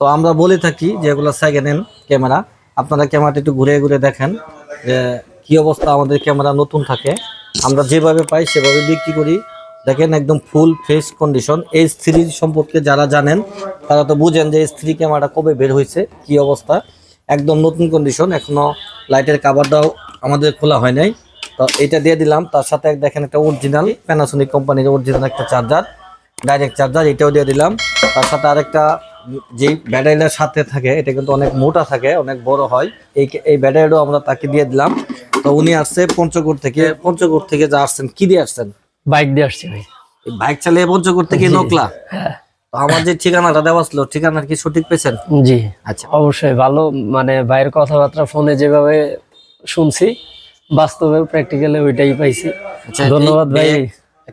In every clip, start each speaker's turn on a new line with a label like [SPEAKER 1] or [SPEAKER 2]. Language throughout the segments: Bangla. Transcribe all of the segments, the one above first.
[SPEAKER 1] তো আমরা বলে থাকি যে এগুলো সেকেন্ড হ্যান্ড ক্যামেরা আপনারা ক্যামেরাটা একটু ঘুরে ঘুরে দেখেন যে কি অবস্থা আমাদের ক্যামেরা নতুন থাকে। আমরা যেভাবে পাই সেভাবে বিক্রি করি। দেখেন একদম ফুল ফ্রেশ কন্ডিশন এই থ্রি সম্পর্কে যারা জানেন, তারা তো বুঝেন যে থ্রি ক্যামেরাটা কবে বের হয়েছে, কি অবস্থা। একদম নতুন কন্ডিশন এখনও লাইটের কাভারটাও আমাদের খোলা হয় নাই। তো এটা দিয়ে দিলাম। তার সাথে দেখেন একটা অরিজিনাল প্যানাসোনিক কোম্পানির অরিজিনাল একটা চার্জার ডাইরেক্ট চার্জার এটাও দিয়ে দিলাম। তার সাথে আরেকটা যে ব্যাটারিটার সাথে থাকে এটা কিন্তু অনেক মোটা থাকে অনেক বড় হয়। এই এই ব্যাটারিটাও আমরা তাকে দিয়ে দিলাম। তো উনি আসছে পঞ্চগড় থেকে পঞ্চগড় থেকে যা আসছেন কি দিয়ে আসছেন?
[SPEAKER 2] বাইক দিয়ে আসছি ভাই।
[SPEAKER 1] বাইক চালিয়ে পঞ্চগড় থেকে নকলা?
[SPEAKER 2] হ্যাঁ।
[SPEAKER 1] আমার যে ঠিকানাটা দেওয়া ছিল ঠিকানা কি সঠিক পেয়েছেন?
[SPEAKER 2] জি।
[SPEAKER 1] আচ্ছা।
[SPEAKER 2] অবশ্যই ভালো মানে ভাইয়ের কথাবার্তা ফোনে যেভাবে শুনছি বাস্তবে প্র্যাকটিক্যালে ওইটাই পাইছি।
[SPEAKER 1] আচ্ছা,
[SPEAKER 2] ধন্যবাদ ভাই।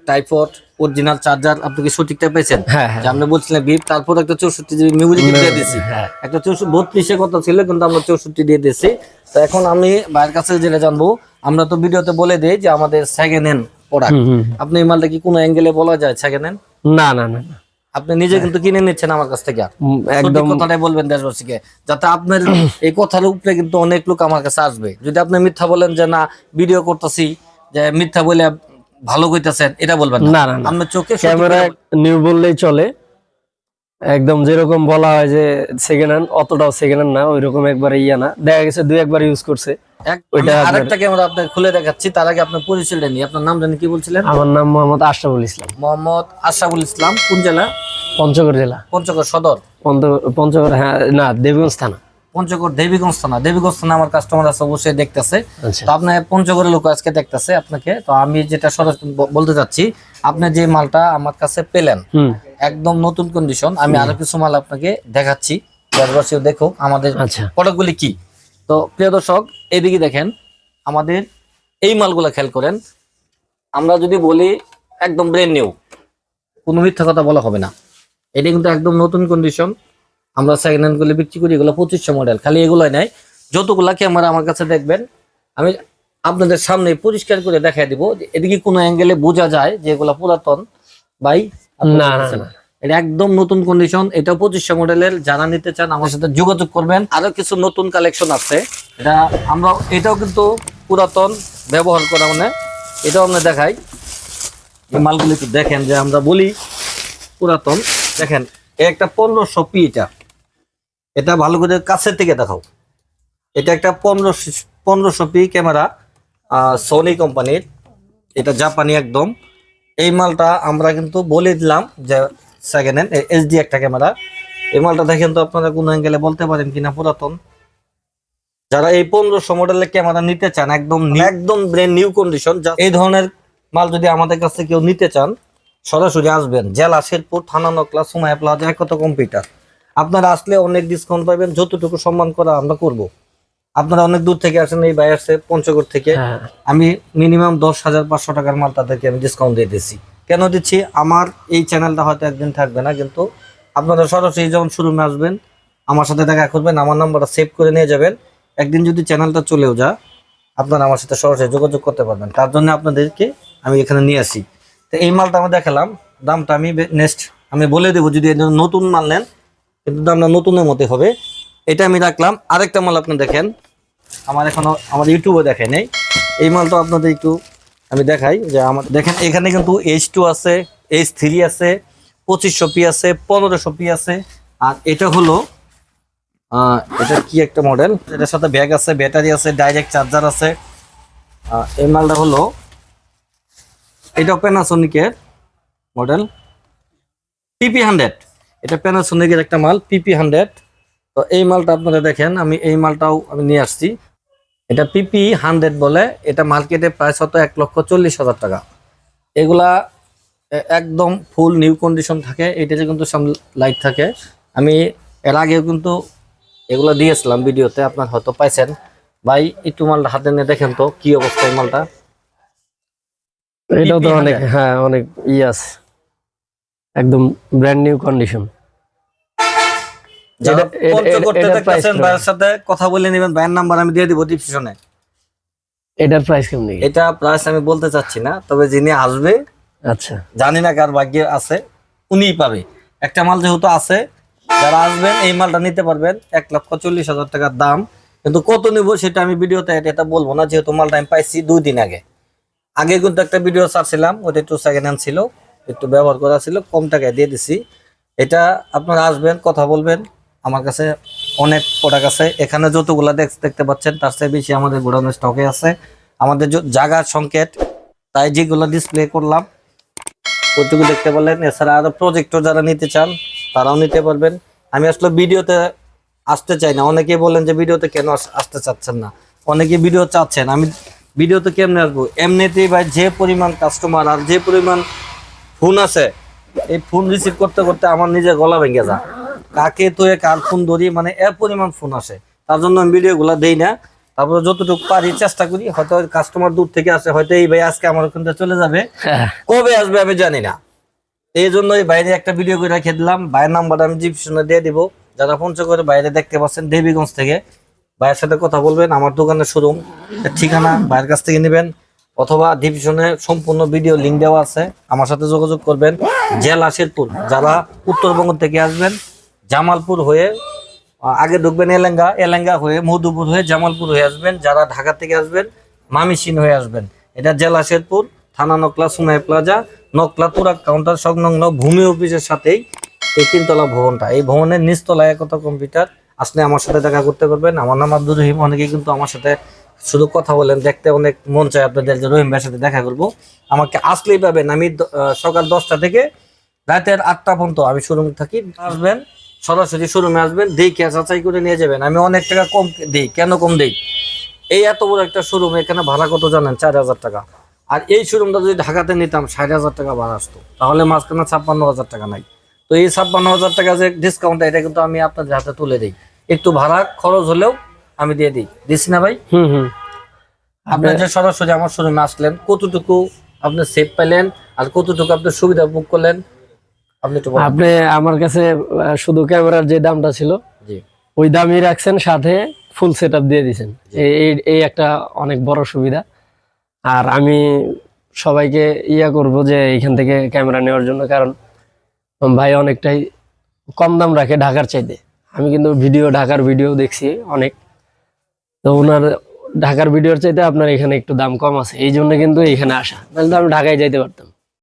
[SPEAKER 1] টাইপড অরিজিনাল চার্জার আপনি কি সঠিকটা পেয়েছেন
[SPEAKER 2] হ্যাঁ হ্যাঁ।
[SPEAKER 1] আপনি বলছিলেন বিপ তারপর একটা চৌষট্টি জিবি মিউজিক দিয়ে দিয়েছি।
[SPEAKER 2] হ্যাঁ।
[SPEAKER 1] একটা চৌষট্টি কথা ছিল কিন্তু আমরা চৌষট্টি দিয়ে দিয়েছি। তো এখন আমি ভাইয়ের কাছে যেটা জানব আমরা তো ভিডিওতে বলে দিই যে আমাদের সেকেন্ড হ্যান্ড প্রোডাক্ট। আপনি এই মালটা কি কোনো অ্যাঙ্গেলে বলা যায় সেকেন্ড হ্যান্ড
[SPEAKER 2] না না না না।
[SPEAKER 1] আপনি নিজে কিন্তু কিনে নিচ্ছেন আমার কাছ থেকে।
[SPEAKER 2] একদম।
[SPEAKER 1] কথাটাই বলবেন দেশবাসীকে যাতে আপনার এই কথার উপরে কিন্তু অনেক লোক আমার কাছে আসবে। যদি আপনি মিথ্যা বলেন যে না ভিডিও করতেছি। যে মিথ্যা বলে ভালো কইতেছেন এটা বলবেন না। আপনার চোখে
[SPEAKER 2] ক্যামেরা নিউ বললেই চলে। একদম যেরকম বলা হয় যে সেকেন্ড হ্যান্ড অতটাও সেকেন্ড হ্যান্ড না ওইরকম একবারে ইয়া না। দেখা গেছে দুই একবার ইউজ করছে। ওইটা
[SPEAKER 1] আরেকটা ক্যামেরা আপনাকে খুলে দেখাচ্ছি তার আগে আপনার পরিচয়টা নিই আপনার নাম জানি কি বলছিলেন?
[SPEAKER 2] আমার নাম মোহাম্মদ আশরাফুল ইসলাম।
[SPEAKER 1] মোহাম্মদ আশরাফুল ইসলাম কোন জেলা?
[SPEAKER 2] পঞ্চগড় জেলা।
[SPEAKER 1] পঞ্চগড় সদর।
[SPEAKER 2] পঞ্চগড় হ্যাঁ না দেবগঞ্জ থানা।
[SPEAKER 1] পঞ্চগড় দেবীগঞ্জ থানা। দেবীগঞ্জ থানা আমার কাস্টমার আছে অবশ্যই দেখতেছে।
[SPEAKER 2] আচ্ছা।
[SPEAKER 1] তো আপনার পঞ্চগড়ের লোক আজকে দেখতেছে আপনাকে। তো আমি যেটা সরাসরি বলতে চাচ্ছি আপনি যে মালটা আমার কাছে পেলেন একদম নতুন কন্ডিশন আমি আরও কিছু মাল আপনাকে দেখাচ্ছি। দেশবাসীও দেখো আমাদের
[SPEAKER 2] আচ্ছা।
[SPEAKER 1] প্রোডাক্টগুলি কি। তো প্রিয় দর্শক এদিকে দেখেন আমাদের এই মালগুলা খেয়াল করেন। আমরা যদি বলি একদম ব্রেন নিউ কোনো মিথ্যা কথা বলা হবে না। এটা কিন্তু একদম নতুন কন্ডিশন আমরা সেকেন্ড হ্যান্ডগুলো বিক্রি করি এগুলো পঁচিশশো মডেল খালি এগুলোই নাই। যতগুলা ক্যামেরা আমার কাছে দেখবেন আমি আপনাদের সামনে পরিষ্কার করে দেখাই দিব এদিকে কোনো অ্যাঙ্গেলে বোঝা যায় যে এগুলা পুরাতন। ভাই
[SPEAKER 2] না, না।
[SPEAKER 1] এটা একদম নতুন কন্ডিশন এটা পঁচিশশো মডেলের যারা নিতে চান আমার সাথে যোগাযোগ করবেন। আরও কিছু নতুন কালেকশন আছে। এটা আমরা এটাও কিন্তু পুরাতন ব্যবহার করা মানে। এটাও আমরা দেখাই। এই মালগুলো একটু দেখেন যে আমরা বলি পুরাতন। দেখেন একটা পনেরোশো পি এটা। এটা ভালো করে কাছের থেকে দেখাও। এটা একটা পনেরোশো পনেরোশো পি ক্যামেরা সোনি কোম্পানির। এটা জাপানি একদম। এই মালটা আমরা কিন্তু বলে দিলাম যে সেকেন্ড হ্যান্ড এইচডি একটা ক্যামেরা। এই মালটা দেখেন তো আপনারা কোন অ্যাঙ্গেলে বলতে পারেন কিনা পুরাতন। যারা এই পনেরোশো মডেলের ক্যামেরা নিতে চান একদম একদম ব্রেন নিউ কন্ডিশন এই ধরনের মাল যদি আমাদের কাছে কেউ নিতে চান সরাসরি আসবেন। জেলা শেরপুর থানা নকলা সুমায়া প্লাজা কত কম্পিউটার আপনারা আসলে অনেক ডিসকাউন্ট পাবেন যতটুকু সম্মান করা আমরা করব। আপনারা অনেক দূর থেকে আসেন এই আসছে পঞ্চগড় থেকে।
[SPEAKER 2] হ্যাঁ
[SPEAKER 1] আমি মিনিমাম দশ হাজার পাঁচশো টাকার মাল তাদেরকে আমি ডিসকাউন্ট দিয়ে দিচ্ছি কেন দিচ্ছি? আমার এই চ্যানেলটা হয়তো একদিন থাকবে না কিন্তু আপনারা সরাসরি যখন শুরুমে আসবেন আমার সাথে দেখা করবেন আমার নাম্বারটা সেভ করে নিয়ে যাবেন। একদিন যদি চ্যানেলটা চলেও যা আপনারা আমার সাথে সরাসরি যোগাযোগ করতে পারবেন। তার জন্য আপনাদেরকে আমি এখানে নিয়ে আসি। তো এই মালটা আমি দেখালাম দামটা আমি নেক্সট আমি বলে দেবো যদি নতুন মাল নেন কিন্তু দামটা নতুনের মতে হবে। এটা আমি রাখলাম। আরেকটা মাল আপনি দেখেন। আমার এখনও আমার ইউটিউবে দেখেন নেই। এই মালটা আপনাদের একটু আমি দেখাই যে আমার দেখেন, এখানে কিন্তু এইচ টু আছে এইচ থ্রি আছে, পঁচিশশো পি আছে, পনেরোশো পি আছে। আর এটা হলো এটা কি একটা মডেল এটার সাথে ব্যাগ আছে ব্যাটারি আছে ডাইরেক্ট চার্জার আছে। এই মালটা হলো, এটা প্যানাসোনিকের মডেল পিপি হান্ড্রেড এটা প্যানাসোনিকের একটা মাল পিপি হান্ড্রেড তো এই মালটা আপনারা দেখেন আমি এই মালটাও আমি নিয়ে আসছি। এটা পিপি হান্ড্রেড বলে এটা মার্কেটে প্রায় হতো এক লক্ষ চল্লিশ হাজার টাকা। এগুলা একদম ফুল নিউ কন্ডিশন থাকে এটাতে কিন্তু লাইট থাকে। আমি এর আগেও কিন্তু এগুলো দিয়েছিলাম ভিডিওতে আপনার হয়তো পাইছেন। ভাই একটু মালটা হাতে নিয়ে দেখেন তো কি অবস্থা এই মালটা?
[SPEAKER 2] এটাও তো অনেক হ্যাঁ অনেক ই আছে। একদম ব্র্যান্ড নিউ কন্ডিশন
[SPEAKER 1] যারা
[SPEAKER 2] এটা- এটা-
[SPEAKER 1] পঞ্চগড়
[SPEAKER 2] এটার
[SPEAKER 1] থেকে
[SPEAKER 2] price
[SPEAKER 1] দেখতেছেন ভাইয়ের সাথে কথা বলে নেবেন ভাইয়ের নাম্বার আমি দিয়ে দিব ডিসক্রিপশনে
[SPEAKER 2] এটার প্রাইস কেমন
[SPEAKER 1] এটা প্রাইস আমি বলতে চাচ্ছি না তবে যিনি আসবে
[SPEAKER 2] আচ্ছা।
[SPEAKER 1] জানি না কার ভাগ্যে আছে উনিই পাবে। একটা মাল যেহেতু আছে যারা আসবেন এই মালটা নিতে পারবেন এক লক্ষ চল্লিশ হাজার টাকার দাম। কিন্তু কত নিব সেটা আমি ভিডিওতে এটা বলব না যেহেতু মালটা আমি পাইছি দুই দিন আগে। আগে কিন্তু একটা ভিডিও ছাড়ছিলাম ওটা একটু সেকেন্ড হ্যান্ড ছিল একটু ব্যবহার করা ছিল কম টাকায় দিয়ে দিছি। এটা আপনারা আসবেন কথা বলবেন আমার কাছে অনেক প্রোডাক্ট আছে। এখানে যতগুলা দেখ- দেখতে পাচ্ছেন, তার চেয়ে বেশি আমাদের গোডাউনের স্টকে আছে। আমাদের যে জায়গার সংকেত, তাই যেগুলো ডিসপ্লে করলাম, ওইটুকু দেখতে পারলেন। এছাড়া আরও প্রজেক্টর যারা নিতে চান, তারাও নিতে পারবেন। আমি আসলে ভিডিওতে আসতে চাই না। অনেকেই বলেন যে ভিডিওতে কেন আসতে চাচ্ছেন না? অনেকে ভিডিও চাচ্ছেন। আমি ভিডিওতে কেমনে আসব? এমনিতেই ভাই, যে পরিমাণ কাস্টমার আর যে পরিমাণ ফোন আছে, এই ফোন রিসিভ করতে করতে আমার নিজের গলা ভেঙে যা কাকে তো কার ফোন ধরি মানে এ পরিমাণ ফোন আসে। তার জন্য আমি ভিডিওগুলো দেই না। তারপরে যতটুকু পারি চেষ্টা করি হয়তো কাস্টমার দূর থেকে আসে হয়তো এই ভাই আজকে আমার ওখান থেকে চলে যাবে।
[SPEAKER 2] হ্যাঁ।
[SPEAKER 1] কবে আসবে আমি জানি না। এই জন্যই বাইরে একটা ভিডিও করে রেখে দিলাম। ভাইয়ের নাম্বার আমি ডিসক্রিপশনে দিয়ে দিব। যারা পঞ্চগড়ে বাইরে দেখতে পাচ্ছেন দেবীগঞ্জ থেকে। ভাইয়ের সাথে কথা বলবেন আমার দোকানের শোরুম ঠিকানা ভাইয়ের কাছ থেকে নেবেন। অথবা ডিভিশনে সম্পূর্ণ ভিডিও লিঙ্ক দেওয়া আছে। আমার সাথে যোগাযোগ করবেন। জেলা শেরপুর যারা উত্তরবঙ্গ থেকে আসবেন জামালপুর হয়ে আগে ঢুকবেন এলেঙ্গা এলেঙ্গা হয়ে, মধুপুর হয়ে, জামালপুর হয়ে আসবেন, যারা ঢাকা থেকে আসবেন, মামিসিন হয়ে আসবেন। এটা জেলা শেরপুর, থানা নকলা, সুনাই প্লাজা, নকলা তুরাক কাউন্টার, সংলগ্ন ভূমি অফিসের সাথেই এই তিনতলা ভবনটা। এই ভবনের নিচতলায় একতা কম্পিউটার, আসলে আমার সাথে দেখা করতে পারবেন। আমার নাম আব্দুর রহিম, অনেকেই কিন্তু আমার সাথে শুধু কথা বলেন, দেখতে অনেক মন চায় আপনাদের যে রহিম ভাইয়ের সাথে দেখা করব। আমাকে আসলেই পাবেন, আমি সকাল দশটা থেকে রাতের আটটা পর্যন্ত আমি শোরুম থাকি, আসবেন সরাসরি শোরুমে আসবেন দেখে যাচাই করে নিয়ে যাবেন? আমি অনেক টাকা কম দিই কেন কম দিই? এই এত বড় একটা শোরুম এখানে ভাড়া কত জানেন? চার হাজার টাকা। আর এই শোরুমটা যদি ঢাকাতে নিতাম ষাট হাজার টাকা ভাড়া আসতো। তাহলে মাঝখানে ছাপ্পান্ন হাজার টাকা নাই। তো এই ছাপ্পান্ন হাজার টাকা যে ডিসকাউন্ট এটা কিন্তু আমি আপনাদের হাতে তুলে দিই। একটু ভাড়া খরচ হলেও আমি দিয়ে দিই। দিচ্ছি না ভাই?
[SPEAKER 2] হুম হুম।
[SPEAKER 1] আপনি যে সরাসরি আমার শোরুমে আসলেন কতটুকু আপনি সেভ পেলেন আর কতটুকু আপনি সুবিধা বুক করলেন আপনি
[SPEAKER 2] আমার কাছে শুধু ক্যামেরার যে দামটা ছিল ওই দামই রাখছেন সাথে ফুল সেট দিয়ে দিচ্ছেন এই একটা অনেক বড় সুবিধা। আর আমি সবাইকে ইয়া করব যে এখান থেকে ক্যামেরা নেওয়ার জন্য কারণ ভাই অনেকটাই কম দাম রাখে ঢাকার চাইতে। আমি কিন্তু ভিডিও ঢাকার ভিডিও দেখছি অনেক। তো ওনার ঢাকার ভিডিওর চাইতে আপনার এখানে একটু দাম কম আছে এই জন্য কিন্তু এখানে আসা। নাহলে তো আমি ঢাকায় যাইতে পারতাম।